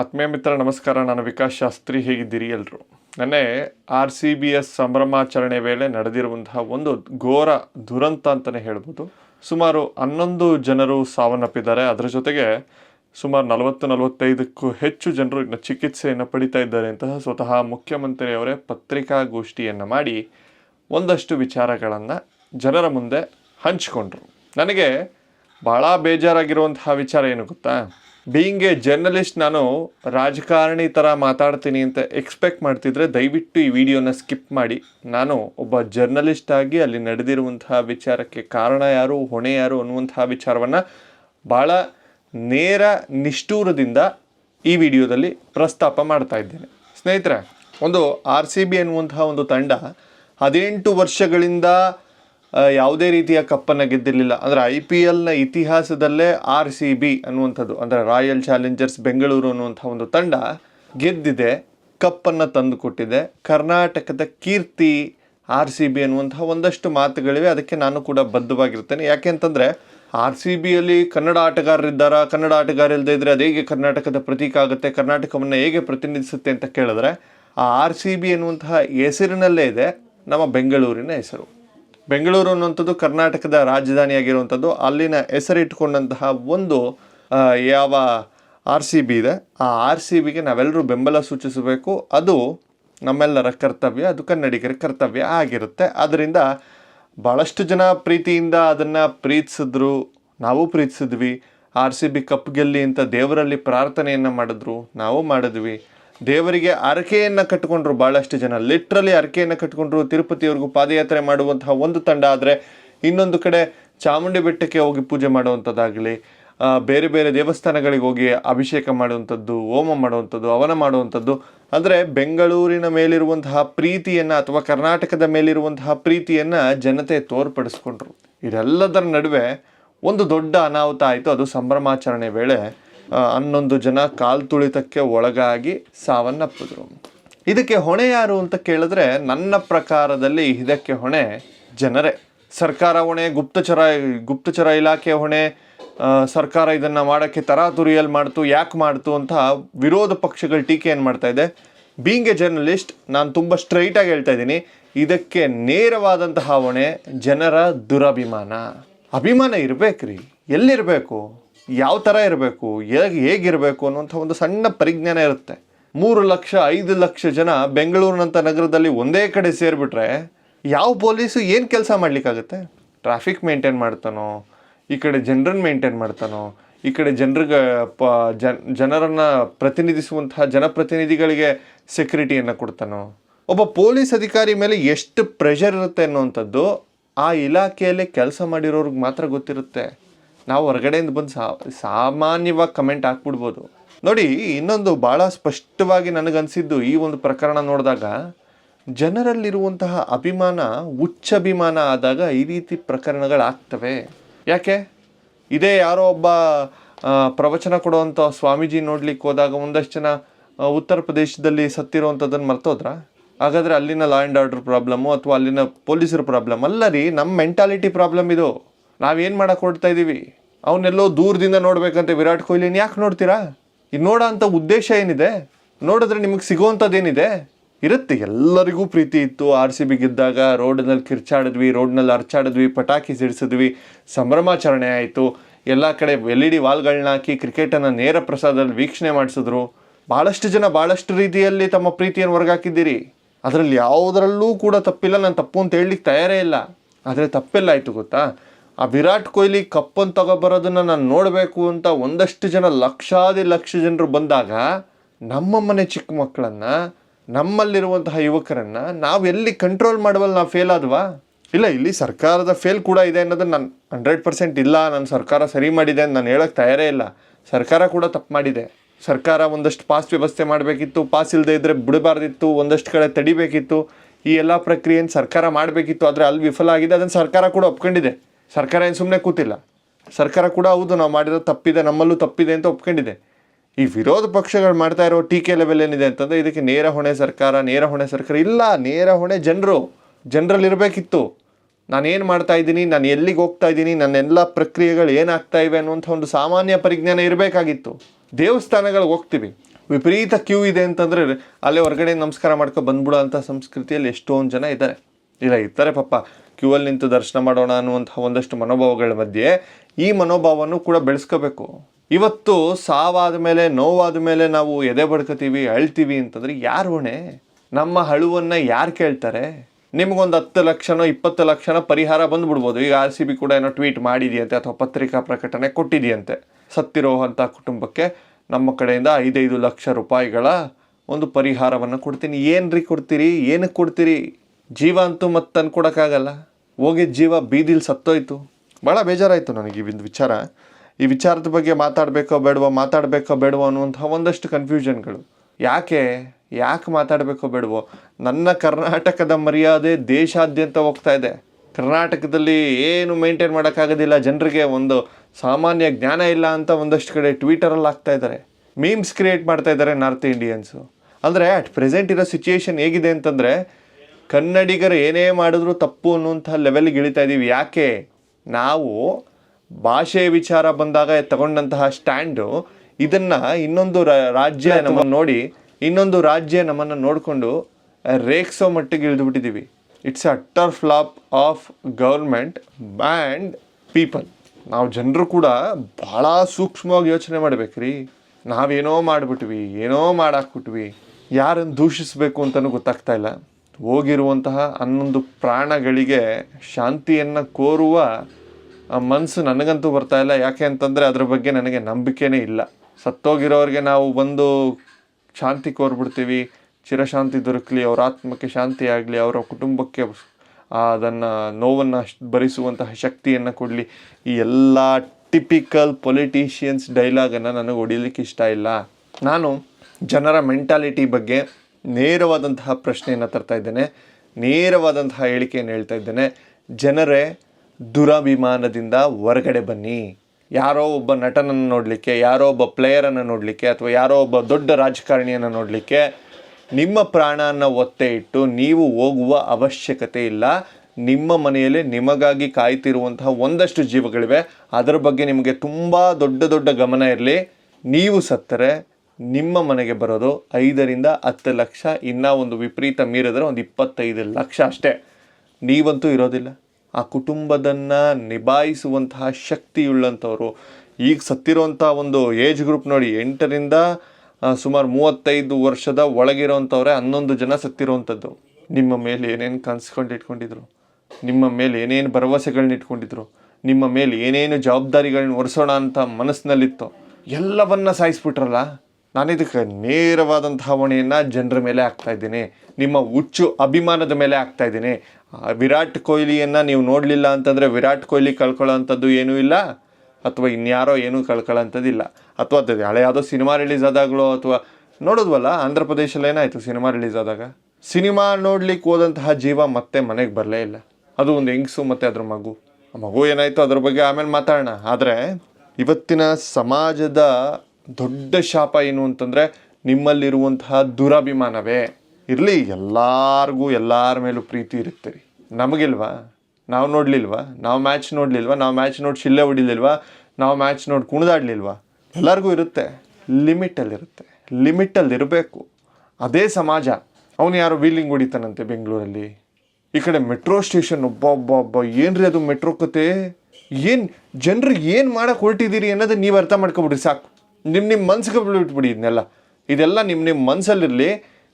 ಆತ್ಮೀಯ ಮಿತ್ರ, ನಮಸ್ಕಾರ. ನಾನು ವಿಕಾಸ್ ಶಾಸ್ತ್ರಿ. ಹೇಗಿದ್ದೀರಿ ಎಲ್ಲರೂ ನೆನ್ನೆ ಆರ್ ಸಿ ಬಿ ಎಸ್ ಸಂಭ್ರಮಾಚರಣೆ ವೇಳೆ ನಡೆದಿರುವಂತಹ ಒಂದು ಘೋರ ದುರಂತ ಅಂತಲೇ ಹೇಳ್ಬೋದು. ಸುಮಾರು ಹನ್ನೊಂದು ಜನರು ಸಾವನ್ನಪ್ಪಿದ್ದಾರೆ. ಅದರ ಜೊತೆಗೆ ಸುಮಾರು ನಲವತ್ತು, ನಲವತ್ತೈದಕ್ಕೂ ಹೆಚ್ಚು ಜನರು ಇನ್ನು ಚಿಕಿತ್ಸೆಯನ್ನು ಪಡಿತಾ ಇದ್ದಾರೆ ಅಂತಹ ಸ್ವತಃ ಮುಖ್ಯಮಂತ್ರಿಯವರೇ ಪತ್ರಿಕಾಗೋಷ್ಠಿಯನ್ನು ಮಾಡಿ ಒಂದಷ್ಟು ವಿಚಾರಗಳನ್ನು ಜನರ ಮುಂದೆ ಹಂಚಿಕೊಂಡ್ರು. ನನಗೆ ಭಾಳ ಬೇಜಾರಾಗಿರುವಂತಹ ವಿಚಾರ ಏನು ಗೊತ್ತಾ? ಬೀಯಿಂಗ್ ಎ ಜರ್ನಲಿಸ್ಟ್ ನಾನು ರಾಜಕಾರಣಿ ಥರ ಮಾತಾಡ್ತೀನಿ ಅಂತ ಎಕ್ಸ್ಪೆಕ್ಟ್ ಮಾಡ್ತಿದ್ರೆ ದಯವಿಟ್ಟು ಈ ವಿಡಿಯೋನ ಸ್ಕಿಪ್ ಮಾಡಿ. ನಾನು ಒಬ್ಬ ಜರ್ನಲಿಸ್ಟ್ ಆಗಿ ಅಲ್ಲಿ ನಡೆದಿರುವಂತಹ ವಿಚಾರಕ್ಕೆ ಕಾರಣ ಯಾರು, ಹೊಣೆ ಯಾರು ಅನ್ನುವಂತಹ ವಿಚಾರವನ್ನು ಭಾಳ ನೇರ ನಿಷ್ಠೂರದಿಂದ ಈ ವಿಡಿಯೋದಲ್ಲಿ ಪ್ರಸ್ತಾಪ ಮಾಡ್ತಾ ಇದ್ದೇನೆ. ಸ್ನೇಹಿತರೆ, ಒಂದು ಆರ್ ಸಿ ಬಿ ಅನ್ನುವಂತಹ ಒಂದು ತಂಡ ಹದಿನೆಂಟು ವರ್ಷಗಳಿಂದ ಯಾವುದೇ ರೀತಿಯ ಕಪ್ಪನ್ನು ಗೆದ್ದಿರಲಿಲ್ಲ. ಅಂದರೆ ಐ ಪಿ ಎಲ್ನ ಇತಿಹಾಸದಲ್ಲೇ ಆರ್ ಸಿ ಬಿ ಅನ್ನುವಂಥದ್ದು, ಅಂದರೆ ರಾಯಲ್ ಚಾಲೆಂಜರ್ಸ್ ಬೆಂಗಳೂರು ಅನ್ನುವಂಥ ಒಂದು ತಂಡ ಗೆದ್ದಿದೆ, ಕಪ್ಪನ್ನು ತಂದು ಕೊಟ್ಟಿದೆ ಕರ್ನಾಟಕದ ಕೀರ್ತಿ ಆರ್ ಸಿ ಬಿ ಅನ್ನುವಂಥ ಒಂದಷ್ಟು ಮಾತುಗಳಿವೆ, ಅದಕ್ಕೆ ನಾನು ಕೂಡ ಬದ್ಧವಾಗಿರ್ತೇನೆ ಯಾಕೆ ಅಂತಂದರೆ ಆರ್ ಸಿ ಬಿಯಲ್ಲಿ ಕನ್ನಡ ಆಟಗಾರರಿದ್ದಾರಾ ಕನ್ನಡ ಆಟಗಾರ ಇಲ್ಲದೇ ಇದ್ದರೆ ಅದು ಹೇಗೆ ಕರ್ನಾಟಕದ ಪ್ರತೀಕ ಆಗುತ್ತೆ, ಕರ್ನಾಟಕವನ್ನು ಹೇಗೆ ಪ್ರತಿನಿಧಿಸುತ್ತೆ ಅಂತ ಕೇಳಿದ್ರೆ, ಆ ಆರ್ ಸಿ ಬಿ ಅನ್ನುವಂತಹ ಹೆಸರಿನಲ್ಲೇ ಇದೆ ನಮ್ಮ ಬೆಂಗಳೂರಿನ ಹೆಸರು. ಬೆಂಗಳೂರು ಅನ್ನುವಂಥದ್ದು ಕರ್ನಾಟಕದ ರಾಜಧಾನಿಯಾಗಿರುವಂಥದ್ದು. ಅಲ್ಲಿನ ಹೆಸರಿಟ್ಟುಕೊಂಡಂತಹ ಒಂದು ಯಾವ ಆರ್ ಸಿ ಬಿ ಇದೆ. ಆ ಆರ್ ಸಿ ಬಿಗೆ ನಾವೆಲ್ಲರೂ ಬೆಂಬಲ ಸೂಚಿಸಬೇಕು. ಅದು ನಮ್ಮೆಲ್ಲರ ಕರ್ತವ್ಯ, ಅದು ಕನ್ನಡಿಗರ ಕರ್ತವ್ಯ ಆಗಿರುತ್ತೆ. ಆದ್ದರಿಂದ ಭಾಳಷ್ಟು ಜನ ಪ್ರೀತಿಯಿಂದ ಅದನ್ನು ಪ್ರೀತಿಸಿದ್ರು. ನಾವು ಪ್ರೀತಿಸಿದ್ವಿ. ಆರ್ ಸಿ ಬಿ ಕಪ್ ಗೆಲ್ಲಿ ಅಂತ ದೇವರಲ್ಲಿ ಪ್ರಾರ್ಥನೆಯನ್ನು ಮಾಡಿದ್ರು. ನಾವು ಮಾಡಿದ್ವಿ. ದೇವರಿಗೆ ಅರಕೆಯನ್ನು ಕಟ್ಟಿಕೊಂಡ್ರು ಭಾಳಷ್ಟು ಜನ. ಲಿಟ್ರಲಿ ಅರಕೆಯನ್ನು ಕಟ್ಟಿಕೊಂಡ್ರು ತಿರುಪತಿವರೆಗೂ ಪಾದಯಾತ್ರೆ ಮಾಡುವಂತಹ ಒಂದು ತಂಡ ಆದರೆ ಇನ್ನೊಂದು ಕಡೆ ಚಾಮುಂಡಿ ಬೆಟ್ಟಕ್ಕೆ ಹೋಗಿ ಪೂಜೆ ಮಾಡುವಂಥದ್ದಾಗಲಿ ಬೇರೆ ಬೇರೆ ದೇವಸ್ಥಾನಗಳಿಗೆ ಹೋಗಿ ಅಭಿಷೇಕ ಮಾಡುವಂಥದ್ದು ಹೋಮ ಮಾಡುವಂಥದ್ದು ಅವನ ಮಾಡುವಂಥದ್ದು ಅಂದರೆ ಬೆಂಗಳೂರಿನ ಮೇಲಿರುವಂತಹ ಪ್ರೀತಿಯನ್ನು ಅಥವಾ ಕರ್ನಾಟಕದ ಮೇಲಿರುವಂತಹ ಪ್ರೀತಿಯನ್ನು ಜನತೆ ತೋರ್ಪಡಿಸ್ಕೊಂಡ್ರು. ಇದೆಲ್ಲದರ ನಡುವೆ ಒಂದು ದೊಡ್ಡ ಅನಾಹುತ ಆಯಿತು. ಅದು ಸಂಭ್ರಮಾಚರಣೆ ವೇಳೆ. ಹನ್ನೊಂದು ಜನ ಕಾಲು ತುಳಿತಕ್ಕೆ ಒಳಗಾಗಿ ಸಾವನ್ನಪ್ಪಿದ್ರು. ಇದಕ್ಕೆ ಹೊಣೆ ಯಾರು ಅಂತ ಕೇಳಿದ್ರೆ ನನ್ನ ಪ್ರಕಾರದಲ್ಲಿ ಇದಕ್ಕೆ ಹೊಣೆ ಜನರೇ. ಸರ್ಕಾರ ಹೊಣೆ, ಗುಪ್ತಚರ ಗುಪ್ತಚರ ಇಲಾಖೆ ಹೊಣೆ ಸರ್ಕಾರ ಇದನ್ನು ಮಾಡೋಕ್ಕೆ ತರಾತುರಿಯಲ್ಲಿ ಮಾಡ್ತು, ಯಾಕೆ ಮಾಡ್ತು ಅಂತ ವಿರೋಧ ಪಕ್ಷಗಳ ಟೀಕೆ ಏನು ಮಾಡ್ತಾ ಇದೆ? ಬೀಂಗ್ ಎ ಜರ್ನಲಿಸ್ಟ್ ನಾನು ತುಂಬ ಸ್ಟ್ರೈಟಾಗಿ ಹೇಳ್ತಾ ಇದ್ದೀನಿ, ಇದಕ್ಕೆ ನೇರವಾದಂತಹ ಹೊಣೆ ಜನರ ದುರಭಿಮಾನ. ಅಭಿಮಾನ ಇರಬೇಕ್ರಿ. ಎಲ್ಲಿರಬೇಕು? ಯಾವ ಥರ ಇರಬೇಕು, ಹೇಗೆ ಹೇಗಿರಬೇಕು ಅನ್ನುವಂಥ ಒಂದು ಸಣ್ಣ ಪರಿಜ್ಞಾನ ಇರುತ್ತೆ. ಮೂರು ಲಕ್ಷ, ಐದು ಲಕ್ಷ ಜನ ಬೆಂಗಳೂರಿನಂಥ ನಗರದಲ್ಲಿ ಒಂದೇ ಕಡೆ ಸೇರಿಬಿಟ್ರೆ ಯಾವ ಪೊಲೀಸು ಏನು ಕೆಲಸ ಮಾಡಲಿಕ್ಕಾಗುತ್ತೆ? ಟ್ರಾಫಿಕ್ ಮೇಂಟೈನ್ ಮಾಡ್ತಾನೋ? ಈ ಕಡೆ ಜನರನ್ನು ಮೇಂಟೈನ್ ಮಾಡ್ತಾನೋ? ಈ ಕಡೆ ಜನರಿಗೆ ಪ, ಜನ್, ಜನರನ್ನು ಪ್ರತಿನಿಧಿಸುವಂತಹ ಜನಪ್ರತಿನಿಧಿಗಳಿಗೆ ಸೆಕ್ಯೂರಿಟಿಯನ್ನು ಕೊಡ್ತಾನೋ? ಒಬ್ಬ ಪೊಲೀಸ್ ಅಧಿಕಾರಿ ಮೇಲೆ ಎಷ್ಟು ಪ್ರೆಷರ್ ಇರುತ್ತೆ ಅನ್ನುವಂಥದ್ದು ಆ ಇಲಾಖೆಯಲ್ಲಿ ಕೆಲಸ ಮಾಡಿರೋರಿಗೆ ಮಾತ್ರ ಗೊತ್ತಿರುತ್ತೆ. ನಾವು ಹೊರಗಡೆಯಿಂದ ಬಂದು ಸಾಮಾನ್ಯವಾಗಿ ಕಮೆಂಟ್ ಹಾಕ್ಬಿಡ್ಬೋದು. ನೋಡಿ, ಇನ್ನೊಂದು ಭಾಳ ಸ್ಪಷ್ಟವಾಗಿ ನನಗನ್ಸಿದ್ದು ಈ ಒಂದು ಪ್ರಕರಣ ನೋಡಿದಾಗ, ಜನರಲ್ಲಿರುವಂತಹ ಅಭಿಮಾನ ಹುಚ್ಚಭಿಮಾನ ಆದಾಗ ಈ ರೀತಿ ಪ್ರಕರಣಗಳಾಗ್ತವೆ. ಯಾಕೆ? ಇದೇ ಯಾರೋ ಒಬ್ಬ ಪ್ರವಚನ ಕೊಡುವಂಥ ಸ್ವಾಮೀಜಿ ನೋಡ್ಲಿಕ್ಕೆ ಹೋದಾಗ ಒಂದಷ್ಟು ಜನ ಉತ್ತರ ಪ್ರದೇಶದಲ್ಲಿ ಸತ್ತಿರುವಂಥದ್ದನ್ನು ಮರ್ತೋದ್ರ? ಹಾಗಾದರೆ ಅಲ್ಲಿನ ಲಾ ಆ್ಯಂಡ್ ಆರ್ಡರ್ ಪ್ರಾಬ್ಲಮ್ಮು ಅಥವಾ ಅಲ್ಲಿನ ಪೊಲೀಸರ ಪ್ರಾಬ್ಲಮ್ ಅಲ್ಲ ರೀ ನಮ್ಮ ಮೆಂಟಾಲಿಟಿ ಪ್ರಾಬ್ಲಮ್ ಇದು. ನಾವೇನು ಮಾಡೋಕ್ಕೆ ಹೊರಡ್ತಾ ಇದ್ದೀವಿ ಅವನ್ನೆಲ್ಲೋ ದೂರದಿಂದ ನೋಡಬೇಕಂತೆ ವಿರಾಟ್ ಕೊಹ್ಲಿನ ಯಾಕೆ ನೋಡ್ತೀರಾ? ಇದು ನೋಡೋ ಅಂಥ ಉದ್ದೇಶ ಏನಿದೆ? ನೋಡಿದ್ರೆ ನಿಮಗೆ ಸಿಗೋವಂಥದ್ದೇನಿದೆ ಇರುತ್ತೆ, ಎಲ್ಲರಿಗೂ ಪ್ರೀತಿ ಇತ್ತು. ಆರ್ ಸಿ ಬಿ ಗೆದ್ದಾಗ ರೋಡ್ನಲ್ಲಿ ಕಿರ್ಚಾಡಿದ್ವಿ, ರೋಡ್ನಲ್ಲಿ ಅರ್ಚಾಡಿದ್ವಿ ಪಟಾಕಿ ಸಿಡಿಸಿದ್ವಿ, ಸಂಭ್ರಮಾಚರಣೆ ಆಯಿತು. ಎಲ್ಲ ಕಡೆ ಎಲ್ ಇ ಡಿ ವಾಲ್ಗಳನ್ನ ಹಾಕಿ ಕ್ರಿಕೆಟನ್ನು ನೇರ ಪ್ರಸಾದದಲ್ಲಿ ವೀಕ್ಷಣೆ ಮಾಡಿಸಿದ್ರು. ಭಾಳಷ್ಟು ಜನ ಭಾಳಷ್ಟು ರೀತಿಯಲ್ಲಿ ತಮ್ಮ ಪ್ರೀತಿಯನ್ನು ಹೊರಗಾಕಿದ್ದೀರಿ. ಅದರಲ್ಲಿ ಯಾವುದರಲ್ಲೂ ಕೂಡ ತಪ್ಪಿಲ್ಲ, ನಾನು ತಪ್ಪು ಅಂತ ಹೇಳಲಿಕ್ಕೆ ತಯಾರೇ ಇಲ್ಲ. ಆದರೆ ತಪ್ಪೆಲ್ಲ ಆಯಿತು, ಗೊತ್ತಾ? ಆ ವಿರಾಟ್ ಕೊಹ್ಲಿ ಕಪ್ಪನ್ನು ತಗೊಬರೋದನ್ನು ನಾನು ನೋಡಬೇಕು ಅಂತ ಒಂದಷ್ಟು ಜನ ಲಕ್ಷಾದಿ ಲಕ್ಷ ಜನರು ಬಂದಾಗ ನಮ್ಮ ಮನೆ ಚಿಕ್ಕ ಮಕ್ಕಳನ್ನು, ನಮ್ಮಲ್ಲಿರುವಂತಹ ಯುವಕರನ್ನು ನಾವು ಎಲ್ಲಿ ಕಂಟ್ರೋಲ್ ಮಾಡುವಲ್ಲಿ ನಾವು ಫೇಲ್ ಆದ್ವಾ? ಇಲ್ಲ, ಇಲ್ಲಿ ಸರ್ಕಾರದ ಫೇಲ್ ಕೂಡ ಇದೆ ಅನ್ನೋದನ್ನ ನಾನು ಹಂಡ್ರೆಡ್ ಪರ್ಸೆಂಟ್ ಇಲ್ಲ. ನನ್ನ ಸರ್ಕಾರ ಸರಿ ಮಾಡಿದೆ ಅಂತ ನಾನು ಹೇಳೋಕ್ಕೆ ತಯಾರೇ ಇಲ್ಲ. ಸರ್ಕಾರ ಕೂಡ ತಪ್ಪು ಮಾಡಿದೆ. ಸರ್ಕಾರ ಒಂದಷ್ಟು ಪಾಸ್ ವ್ಯವಸ್ಥೆ ಮಾಡಬೇಕಿತ್ತು. ಪಾಸ್ ಇಲ್ಲದೆ ಇದ್ದರೆ ಬಿಡಬಾರ್ದಿತ್ತು. ಒಂದಷ್ಟು ಕಡೆ ತಡಿಬೇಕಿತ್ತು. ಈ ಎಲ್ಲ ಪ್ರಕ್ರಿಯೆಯನ್ನು ಸರ್ಕಾರ ಮಾಡಬೇಕಿತ್ತು. ಆದರೆ ಅಲ್ಲಿ ವಿಫಲ ಆಗಿದೆ. ಅದನ್ನು ಸರ್ಕಾರ ಕೂಡ ಒಪ್ಕೊಂಡಿದೆ. ಸರ್ಕಾರ ಏನು ಸುಮ್ಮನೆ ಕೂತಿಲ್ಲ. ಸರ್ಕಾರ ಕೂಡ ಹೌದು, ನಾವು ಮಾಡಿರೋ ತಪ್ಪಿದೆ, ನಮ್ಮಲ್ಲೂ ತಪ್ಪಿದೆ ಅಂತ ಒಪ್ಕೊಂಡಿದೆ. ಈ ವಿರೋಧ ಪಕ್ಷಗಳು ಮಾಡ್ತಾ ಇರೋ ಟೀಕೆ ಲೆವೆಲ್ ಏನಿದೆ ಅಂತಂದರೆ ಇದಕ್ಕೆ ನೇರ ಹೊಣೆ ಸರ್ಕಾರ, ನೇರ ಹೊಣೆ ಸರ್ಕಾರ ಇಲ್ಲ, ನೇರ ಹೊಣೆ ಜನರು. ಜನರಲ್ಲಿ ಇರಬೇಕಿತ್ತು. ನಾನೇನು ಮಾಡ್ತಾ ಇದ್ದೀನಿ, ನಾನು ಎಲ್ಲಿಗೆ ಹೋಗ್ತಾ ಇದ್ದೀನಿ, ನನ್ನ ಎಲ್ಲ ಪ್ರಕ್ರಿಯೆಗಳು ಏನಾಗ್ತಾ ಇವೆ ಅನ್ನುವಂಥ ಒಂದು ಸಾಮಾನ್ಯ ಪರಿಜ್ಞಾನ ಇರಬೇಕಾಗಿತ್ತು. ದೇವಸ್ಥಾನಗಳಿಗೆ ಹೋಗ್ತೀವಿ. ವಿಪರೀತ ಕ್ಯೂ ಇದೆ ಅಂತಂದರೆ ಅಲ್ಲೇ ಹೊರಗಡೆ ನಮಸ್ಕಾರ ಮಾಡ್ಕೊ ಬಂದ್ಬಿಡೋ ಅಂಥ ಸಂಸ್ಕೃತಿಯಲ್ಲಿ ಎಷ್ಟೊಂದು ಜನ ಇದ್ದಾರೆ. ಇಲ್ಲ, ಇರ್ತಾರೆ ಪಾಪ. ಕ್ಯೂ ಅಲ್ಲಿ ನಿಂತು ದರ್ಶನ ಮಾಡೋಣ ಅನ್ನುವಂಥ ಒಂದಷ್ಟು ಮನೋಭಾವಗಳ ಮಧ್ಯೆ ಈ ಮನೋಭಾವವನ್ನು ಕೂಡ ಬೆಳೆಸ್ಕೋಬೇಕು. ಇವತ್ತು ಸಾವಾದ ಮೇಲೆ, ನೋವಾದ ಮೇಲೆ ನಾವು ಎದೆ ಬಡ್ಕೋತೀವಿ, ಅಳ್ತೀವಿ ಅಂತಂದ್ರೆ ಯಾರು ಹೊಣೆ? ನಮ್ಮ ಹಳುವನ್ನು ಯಾರು ಕೇಳ್ತಾರೆ? ನಿಮ್ಗೊಂದು ಹತ್ತು ಲಕ್ಷನೋ, ಇಪ್ಪತ್ತು ಲಕ್ಷನೋ ಪರಿಹಾರ ಬಂದ್ಬಿಡ್ಬೋದು. ಈಗ ಆರ್ ಸಿ ಬಿ ಕೂಡ ಏನೋ ಟ್ವೀಟ್ ಮಾಡಿದೆಯಂತೆ ಅಥವಾ ಪತ್ರಿಕಾ ಪ್ರಕಟಣೆ ಕೊಟ್ಟಿದೆಯಂತೆ. ಸತ್ತಿರೋ ಅಂಥ ಕುಟುಂಬಕ್ಕೆ ನಮ್ಮ ಕಡೆಯಿಂದ ಐದೈದು ಲಕ್ಷ ರೂಪಾಯಿಗಳ ಒಂದು ಪರಿಹಾರವನ್ನು ಕೊಡ್ತೀನಿ. ಏನ್ರಿ ಕೊಡ್ತೀರಿ? ಏನಕ್ಕೆ ಕೊಡ್ತೀರಿ? ಜೀವ ಅಂತೂ ಮತ್ತೆ ತಂದ್ಕೊಡೋಕ್ಕಾಗಲ್ಲ. ಹೋಗಿದ್ದ ಜೀವ ಬೀದಿಲಿ ಸತ್ತೋಯ್ತು. ಭಾಳ ಬೇಜಾರಾಯಿತು ನನಗೆ ಈ ಒಂದು ವಿಚಾರ. ಈ ವಿಚಾರದ ಬಗ್ಗೆ ಮಾತಾಡಬೇಕೋ ಬೇಡವೋ ಮಾತಾಡಬೇಕೋ ಬೇಡವೋ ಅನ್ನುವಂಥ ಒಂದಷ್ಟು ಕನ್ಫ್ಯೂಷನ್ಗಳು ಯಾಕೆ ಯಾಕೆ ಮಾತಾಡಬೇಕೋ ಬೇಡವೋ? ನನ್ನ ಕರ್ನಾಟಕದ ಮರ್ಯಾದೆ ದೇಶಾದ್ಯಂತ ಹೋಗ್ತಾ ಇದೆ. ಕರ್ನಾಟಕದಲ್ಲಿ ಏನು ಮೇಂಟೈನ್ ಮಾಡೋಕ್ಕಾಗೋದಿಲ್ಲ. ಜನರಿಗೆ ಒಂದು ಸಾಮಾನ್ಯ ಜ್ಞಾನ ಇಲ್ಲ ಅಂತ ಒಂದಷ್ಟು ಕಡೆ ಟ್ವಿಟರಲ್ಲಿ ಆಗ್ತಾ ಇದ್ದಾರೆ. ಮೀಮ್ಸ್ ಕ್ರಿಯೇಟ್ ಮಾಡ್ತಾ ಇದ್ದಾರೆ ನಾರ್ತ್ ಇಂಡಿಯನ್ಸು ಅಂದರೆ ಅಟ್ ಪ್ರೆಸೆಂಟ್ ಇರೋ ಸಿಚುಯೇಷನ್ ಹೇಗಿದೆ ಅಂತಂದರೆ ಕನ್ನಡಿಗರು ಏನೇ ಮಾಡಿದ್ರು ತಪ್ಪು ಅನ್ನುವಂಥ ಲೆವೆಲ್ಗೆ ಇಳಿತಾ ಇದ್ದೀವಿ ಯಾಕೆ? ನಾವು ಭಾಷೆ ವಿಚಾರ ಬಂದಾಗ ತಗೊಂಡಂತಹ ಸ್ಟ್ಯಾಂಡು ಇದನ್ನು ಇನ್ನೊಂದು ರಾಜ್ಯ ನಮ್ಮನ್ನು ನೋಡಿ ಇನ್ನೊಂದು ರಾಜ್ಯ ನಮ್ಮನ್ನು ನೋಡಿಕೊಂಡು ರೇಕ್ಸೋ ಮಟ್ಟಿಗೆ ಇಳಿದುಬಿಟ್ಟಿದ್ದೀವಿ it's utter flop of government and people ನಾವು ಜನರು ಕೂಡ ಭಾಳ ಸೂಕ್ಷ್ಮವಾಗಿ ಯೋಚನೆ ಮಾಡ್ಬೇಕ್ರಿ. ನಾವೇನೋ ಮಾಡಿಬಿಟ್ವಿ ಏನೋ ಮಾಡಾಕ್ಬಿಟ್ವಿ. ಯಾರನ್ನು ದೂಷಿಸಬೇಕು ಅಂತಲೂ ಗೊತ್ತಾಗ್ತಾ ಇಲ್ಲ. ಹೋಗಿರುವಂತಹ ಹನ್ನೊಂದು ಪ್ರಾಣಗಳಿಗೆ ಶಾಂತಿಯನ್ನು ಕೋರುವ ಮನಸ್ಸು ನನಗಂತೂ ಬರ್ತಾ ಇಲ್ಲ. ಯಾಕೆ ಅಂತಂದರೆ ಅದ್ರ ಬಗ್ಗೆ ನನಗೆ ನಂಬಿಕೆನೇ ಇಲ್ಲ. ಸತ್ತೋಗಿರೋರಿಗೆ ನಾವು ಬಂದು ಶಾಂತಿ ಕೋರ್ಬಿಡ್ತೀವಿ. ಚಿರಶಾಂತಿ ದೊರಕಲಿ, ಅವರ ಆತ್ಮಕ್ಕೆ ಶಾಂತಿ ಆಗಲಿ, ಅವರ ಕುಟುಂಬಕ್ಕೆ ಅದನ್ನು ನೋವನ್ನು ಭರಿಸುವಂತಹ ಶಕ್ತಿಯನ್ನು ಕೊಡಲಿ. ಈ ಎಲ್ಲ ಟಿಪಿಕಲ್ ಪೊಲಿಟೀಷಿಯನ್ಸ್ ಡೈಲಾಗನ್ನು ನನಗೆ ಹೊಡಿಲಿಕ್ಕೆ ಇಷ್ಟ ಇಲ್ಲ. ನಾನು ಜನರ ಮೆಂಟಾಲಿಟಿ ಬಗ್ಗೆ ನೇರವಾದಂತಹ ಪ್ರಶ್ನೆಯನ್ನು ತರ್ತಾ ಇದ್ದೇನೆ. ನೇರವಾದಂತಹ ಹೇಳಿಕೆಯನ್ನು ಹೇಳ್ತಾ ಇದ್ದೇನೆ. ಜನರೇ, ದುರಾಭಿಮಾನದಿಂದ ಹೊರಗಡೆ ಬನ್ನಿ. ಯಾರೋ ಒಬ್ಬ ನಟನನ್ನು ನೋಡಲಿಕ್ಕೆ, ಯಾರೋ ಒಬ್ಬ ಪ್ಲೇಯರನ್ನು ನೋಡಲಿಕ್ಕೆ, ಅಥವಾ ಯಾರೋ ಒಬ್ಬ ದೊಡ್ಡ ರಾಜಕಾರಣಿಯನ್ನು ನೋಡಲಿಕ್ಕೆ, ನಿಮ್ಮ ಪ್ರಾಣನ ಒತ್ತೆ ಇಟ್ಟು ನೀವು ಹೋಗುವ ಅವಶ್ಯಕತೆ ಇಲ್ಲ. ನಿಮ್ಮ ಮನೆಯಲ್ಲಿ ನಿಮಗಾಗಿ ಕಾಯ್ತಿರುವಂತಹ ಒಂದಷ್ಟು ಜೀವಗಳಿವೆ. ಅದರ ಬಗ್ಗೆ ನಿಮಗೆ ತುಂಬ ದೊಡ್ಡ ದೊಡ್ಡ ಗಮನ ಇರಲಿ. ನೀವು ಸತ್ತರೆ ನಿಮ್ಮ ಮನೆಗೆ ಬರೋದು ಐದರಿಂದ ಹತ್ತು ಲಕ್ಷ, ಇನ್ನೂ ಒಂದು ವಿಪರೀತ ಮೀರಿದ್ರೆ ಒಂದು ಇಪ್ಪತ್ತೈದು ಲಕ್ಷ ಅಷ್ಟೇ. ನೀವಂತೂ ಇರೋದಿಲ್ಲ. ಆ ಕುಟುಂಬದನ್ನು ನಿಭಾಯಿಸುವಂತಹ ಶಕ್ತಿಯುಳ್ಳಂಥವ್ರು, ಈಗ ಸತ್ತಿರುವಂಥ ಒಂದು ಏಜ್ ಗ್ರೂಪ್ ನೋಡಿ, ಎಂಟರಿಂದ ಸುಮಾರು ಮೂವತ್ತೈದು ವರ್ಷದ ಒಳಗಿರೋವಂಥವ್ರೆ ಹನ್ನೊಂದು ಜನ ಸತ್ತಿರುವಂಥದ್ದು ನಿಮ್ಮ ಮೇಲೆ ಏನೇನು ಕನ್ಸ್ಕೊಂಡು ಇಟ್ಕೊಂಡಿದ್ರು? ನಿಮ್ಮ ಮೇಲೆ ಏನೇನು ಭರವಸೆಗಳನ್ನ ಇಟ್ಕೊಂಡಿದ್ರು? ನಿಮ್ಮ ಮೇಲೆ ಏನೇನು ಜವಾಬ್ದಾರಿಗಳನ್ನ ಒರೆಸೋಣ ಅಂತ ಮನಸ್ಸಿನಲ್ಲಿತ್ತು ಎಲ್ಲವನ್ನ ಸಾಯಿಸ್ಬಿಟ್ರಲ್ಲ? ನಾನಿದಕ್ಕೆ ನೇರವಾದಂತಹ ಹೊಣೆಯನ್ನು ಜನರ ಮೇಲೆ ಹಾಕ್ತಾ ಇದ್ದೀನಿ. ನಿಮ್ಮ ಹುಚ್ಚು ಅಭಿಮಾನದ ಮೇಲೆ ಹಾಕ್ತಾ ಇದ್ದೀನಿ. ವಿರಾಟ್ ಕೊಹ್ಲಿಯನ್ನು ನೀವು ನೋಡಲಿಲ್ಲ ಅಂತಂದರೆ ವಿರಾಟ್ ಕೊಹ್ಲಿ ಕಳ್ಕೊಳ್ಳೋ ಅಂಥದ್ದು ಏನೂ ಇಲ್ಲ. ಅಥವಾ ಇನ್ಯಾರೋ ಏನೂ ಕಳ್ಕೊಳ್ಳೋಂಥದ್ದಿಲ್ಲ. ಅಥವಾ ಅದು ಹಳೆ ಯಾವುದೋ ಸಿನಿಮಾ ರಿಲೀಸ್ ಆದಾಗಲೋ ಅಥವಾ ನೋಡಿದ್ವಲ್ಲ, ಆಂಧ್ರ ಪ್ರದೇಶಲ್ಲಿ ಏನಾಯಿತು ಸಿನಿಮಾ ರಿಲೀಸ್ ಆದಾಗ? ಸಿನಿಮಾ ನೋಡ್ಲಿಕ್ಕೆ ಹೋದಂತಹ ಜೀವ ಮತ್ತೆ ಮನೆಗೆ ಬರಲೇ ಇಲ್ಲ. ಅದು ಒಂದು ಹೆಂಗಸು ಮತ್ತು ಅದ್ರ ಮಗು. ಮಗು ಏನಾಯಿತು ಅದ್ರ ಬಗ್ಗೆ ಆಮೇಲೆ ಮಾತಾಡೋಣ. ಆದರೆ ಇವತ್ತಿನ ಸಮಾಜದ ದೊಡ್ಡ ಶಾಪ ಏನು ಅಂತಂದರೆ ನಿಮ್ಮಲ್ಲಿರುವಂತಹ ದುರಭಿಮಾನವೇ. ಇರಲಿ, ಎಲ್ಲಾರ್ಗೂ ಎಲ್ಲರ ಮೇಲೂ ಪ್ರೀತಿ ಇರುತ್ತೆ ರೀ. ನಮಗಿಲ್ವಾ? ನಾವು ನೋಡಲಿಲ್ವಾ? ನಾವು ಮ್ಯಾಚ್ ನೋಡಲಿಲ್ವಾ? ನಾವು ಮ್ಯಾಚ್ ನೋಡಿ ಶಿಲ್ಲೆ ಹೊಡಿಲಿಲ್ವಾ? ನಾವು ಮ್ಯಾಚ್ ನೋಡಿ ಕುಣಿದಾಡಲಿಲ್ವಾ? ಎಲ್ಲರಿಗೂ ಇರುತ್ತೆ. ಲಿಮಿಟಲ್ಲಿರುತ್ತೆ. ಲಿಮಿಟಲ್ಲಿ ಇರಬೇಕು ಅದೇ ಸಮಾಜ. ಅವನು ಯಾರು ವೀಲಿಂಗ್ ಹೊಡಿತಾನಂತೆ ಬೆಂಗಳೂರಲ್ಲಿ. ಈ ಕಡೆ ಮೆಟ್ರೋ ಸ್ಟೇಷನ್ ಒಬ್ಬ ಒಬ್ಬ ಒಬ್ಬ, ಏನ್ರಿ ಅದು ಮೆಟ್ರೋ ಕತೆ? ಏನು, ಜನರಿಗೆ ಏನು ಮಾಡಕ್ಕೆ ಹೊರಟಿದ್ದೀರಿ ಅನ್ನೋದು ನೀವು ಅರ್ಥ ಮಾಡ್ಕೊಬಿಡ್ರಿ ಸಾಕು. ನಿಮ್ಮ ನಿಮ್ಮ ಮನ್ಸಿಗೆ ಬಿಟ್ಬಿಡಿ ಇದನ್ನೆಲ್ಲ. ಇದೆಲ್ಲ ನಿಮ್ಮ ನಿಮ್ಮ ಮನಸ್ಸಲ್ಲಿರಲಿ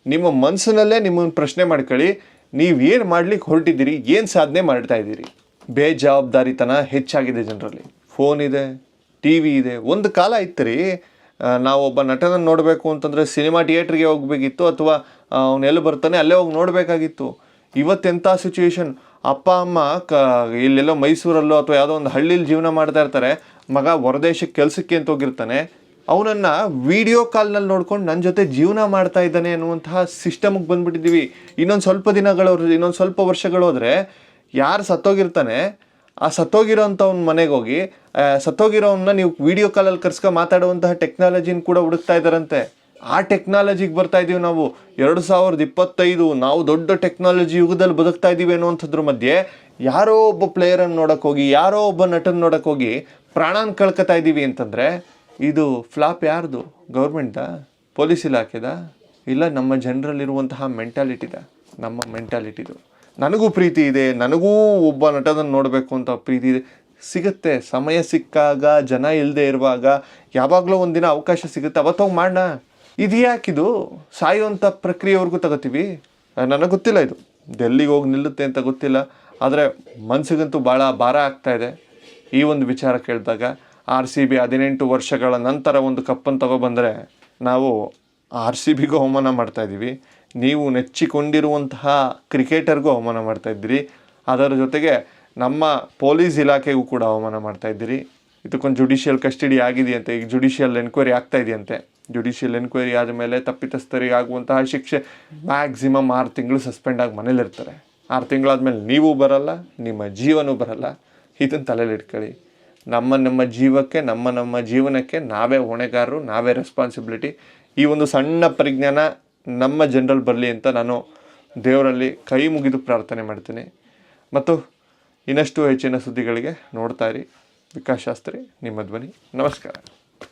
ನಿಮ್ಮ ಮನಸ್ಸಿನಲ್ಲೇ ನಿಮ್ಮನ್ನು ಪ್ರಶ್ನೆ ಮಾಡ್ಕೊಳ್ಳಿ, ನೀವು ಏನು ಮಾಡ್ಲಿಕ್ಕೆ ಹೊರಟಿದ್ದೀರಿ, ಏನು ಸಾಧನೆ ಮಾಡ್ತಾ ಇದ್ದೀರಿ? ಬೇಜವಾಬ್ದಾರಿತನ ಹೆಚ್ಚಾಗಿದೆ ಜನರಲ್ಲಿ. ಫೋನ್ ಇದೆ ಟಿ ವಿ ಇದೆ, ಒಂದು ಕಾಲ ಇತ್ತು ರೀ ನಾವು ಒಬ್ಬ ನಟನ ನೋಡಬೇಕು ಅಂತಂದರೆ ಸಿನಿಮಾ ಥಿಯೇಟ್ರಿಗೆ ಹೋಗಬೇಕಿತ್ತು ಅಥವಾ ಅವನು ಎಲ್ಲಿ ಬರ್ತಾನೆ ಅಲ್ಲೇ ಹೋಗಿ ನೋಡಬೇಕಾಗಿತ್ತು. ಇವತ್ತೆಂಥ ಸಿಚುವೇಶನ್ ಅಪ್ಪ, ಅಮ್ಮ, ಕ, ಇಲ್ಲೆಲ್ಲೋ ಮೈಸೂರಲ್ಲೋ ಅಥವಾ ಯಾವುದೋ ಒಂದು ಹಳ್ಳಿಲಿ ಜೀವನ ಮಾಡ್ತಾ ಇರ್ತಾರೆ, ಮಗ ಹೊರದೇಶಕ್ಕೆ ಕೆಲಸಕ್ಕೆ ಅಂತ ಹೋಗಿರ್ತಾನೆ ಅವನನ್ನು ವಿಡಿಯೋ ಕಾಲ್ನಲ್ಲಿ ನೋಡ್ಕೊಂಡು ನನ್ನ ಜೊತೆ ಜೀವನ ಮಾಡ್ತಾ ಇದ್ದಾನೆ ಅನ್ನುವಂತಹ ಸಿಸ್ಟಮಿಗೆ ಬಂದ್ಬಿಟ್ಟಿದ್ದೀವಿ ಇನ್ನೊಂದು ಸ್ವಲ್ಪ ದಿನಗಳು ಇನ್ನೊಂದು ಸ್ವಲ್ಪ ವರ್ಷಗಳು ಹೋದರೆ ಯಾರು ಸತ್ತೋಗಿರ್ತಾನೆ, ಆ ಸತ್ತೋಗಿರೋವಂಥವ್ನ ಮನೆಗೆ ಹೋಗಿ ಸತ್ತೋಗಿರೋವನ್ನ ನೀವು ವಿಡಿಯೋ ಕಾಲಲ್ಲಿ ಕರ್ಸ್ಕೊ ಮಾತಾಡುವಂತಹ ಟೆಕ್ನಾಲಜಿನ ಕೂಡ ಹುಡುಕ್ತಾ ಇದ್ದಾರಂತೆ ಆ ಟೆಕ್ನಾಲಜಿಗೆ ಬರ್ತಾ ಇದ್ದೀವಿ ನಾವು. ಎರಡು ಸಾವಿರದ ಇಪ್ಪತ್ತೈದು ನಾವು ದೊಡ್ಡ ಟೆಕ್ನಾಲಜಿ ಯುಗದಲ್ಲಿ ಬದುಕ್ತಾ ಇದ್ದೀವಿ ಅನ್ನುವಂಥದ್ರ ಮಧ್ಯೆ ಯಾರೋ ಒಬ್ಬ ಪ್ಲೇಯರನ್ನು ನೋಡೋಕ್ಕೋಗಿ ಯಾರೋ ಒಬ್ಬ ನಟನ ನೋಡಕ್ಕೆ ಹೋಗಿ ಪ್ರಾಣನ ಕಳ್ಕೊತಾ ಇದ್ದೀವಿ ಅಂತಂದರೆ ಇದು ಫ್ಲಾಪ್ ಯಾರ್ದು? ಗೌರ್ಮೆಂಟ್ದ ಪೊಲೀಸ್ ಇಲಾಖೆದ? ಇಲ್ಲ, ನಮ್ಮ ಜನರಲ್ಲಿರುವಂತಹ ಮೆಂಟಾಲಿಟಿದ? ನಮ್ಮ ಮೆಂಟಾಲಿಟಿದು. ನನಗೂ ಪ್ರೀತಿ ಇದೆ, ನನಗೂ ಒಬ್ಬ ನಟನ ನೋಡಬೇಕು ಅಂತ ಪ್ರೀತಿ ಇದೆ. ಸಿಗುತ್ತೆ, ಸಮಯ ಸಿಕ್ಕಾಗ, ಜನ ಇಲ್ಲದೆ ಇರುವಾಗ, ಯಾವಾಗಲೂ ಒಂದಿನ ಅವಕಾಶ ಸಿಗುತ್ತೆ ಅವತ್ತೋಗಿ ಮಾಡೋಣ ಇದು ಯಾಕಿದು? ಸಾಯುವಂಥ ಪ್ರಕ್ರಿಯೆವರೆಗೂ ತಗೋತೀವಿ? ನನಗೆ ಗೊತ್ತಿಲ್ಲ ಇದು. ಡೆಲ್ಲಿಗೆ ಹೋಗಿ ನಿಲ್ಲುತ್ತೆ ಅಂತ ಗೊತ್ತಿಲ್ಲ, ಆದರೆ ಮನಸ್ಸಿಗಂತೂ ಭಾಳ ಭಾರ ಆಗ್ತಾಯಿದೆ ಈ ಒಂದು ವಿಚಾರ ಕೇಳಿದಾಗ ಆರ್ ಸಿ ಬಿ ಹದಿನೆಂಟು ವರ್ಷಗಳ ನಂತರ ಒಂದು ಕಪ್ಪನ್ನು ತಗೊಬಂದರೆ ನಾವು ಆರ್ ಸಿ ಬಿಗೂ ಅವಮಾನ ಮಾಡ್ತಾಯಿದ್ದೀವಿ ನೀವು ನೆಚ್ಚಿಕೊಂಡಿರುವಂತಹ ಕ್ರಿಕೆಟರ್ಗೂ ಅವಮಾನ ಮಾಡ್ತಾ ಇದ್ದೀರಿ. ಅದರ ಜೊತೆಗೆ ನಮ್ಮ ಪೊಲೀಸ್ ಇಲಾಖೆಗೂ ಕೂಡ ಅವಮಾನ ಮಾಡ್ತಾ ಇದ್ದೀರಿ. ಇದಕ್ಕೊಂದು ಜುಡಿಷಿಯಲ್ ಕಸ್ಟಡಿ ಆಗಿದೆಯಂತೆ, ಈಗ ಜುಡಿಷಿಯಲ್ ಎನ್ಕ್ವೈರಿ ಆಗ್ತಾ ಇದೆಯಂತೆ. ಜುಡಿಷಿಯಲ್ ಎನ್ಕ್ವೈರಿ ಆದಮೇಲೆ ತಪ್ಪಿತಸ್ಥರಿಗೆ ಆಗುವಂತಹ ಶಿಕ್ಷೆ ಮ್ಯಾಕ್ಸಿಮಮ್ ಆರು ತಿಂಗಳು ಸಸ್ಪೆಂಡ್ ಆಗಿ ಮನೇಲಿರ್ತಾರೆ. ಆರು ತಿಂಗಳಾದ್ಮೇಲೆ ನೀವು ಬರಲ್ಲ, ನಿಮ್ಮ ಜೀವನೂ ಬರಲ್ಲ. ಇದನ್ನು ತಲೆಯಲ್ಲಿ ಇಟ್ಕೊಳ್ಳಿ. ನಮ್ಮ ನಮ್ಮ ಜೀವಕ್ಕೆ, ನಮ್ಮ ನಮ್ಮ ಜೀವನಕ್ಕೆ ನಾವೇ ಹೊಣೆಗಾರರು, ನಾವೇ ರೆಸ್ಪಾನ್ಸಿಬಿಲಿಟಿ ಈ ಒಂದು ಸಣ್ಣ ಪರಿಜ್ಞಾನ ನಮ್ಮ ಜನರಲ್ಲಿ ಬರಲಿ ಅಂತ ನಾನು ದೇವರಲ್ಲಿ ಕೈ ಮುಗಿದು ಪ್ರಾರ್ಥನೆ ಮಾಡ್ತೀನಿ. ಮತ್ತು ಇನ್ನಷ್ಟು ಹೆಚ್ಚಿನ ಸುದ್ದಿಗಳಿಗೆ ನೋಡ್ತಾ ಇರಿ. ವಿಕಾಸ್ ಶಾಸ್ತ್ರಿ, ನಿಮ್ಮ ಧ್ವನಿ. ನಮಸ್ಕಾರ.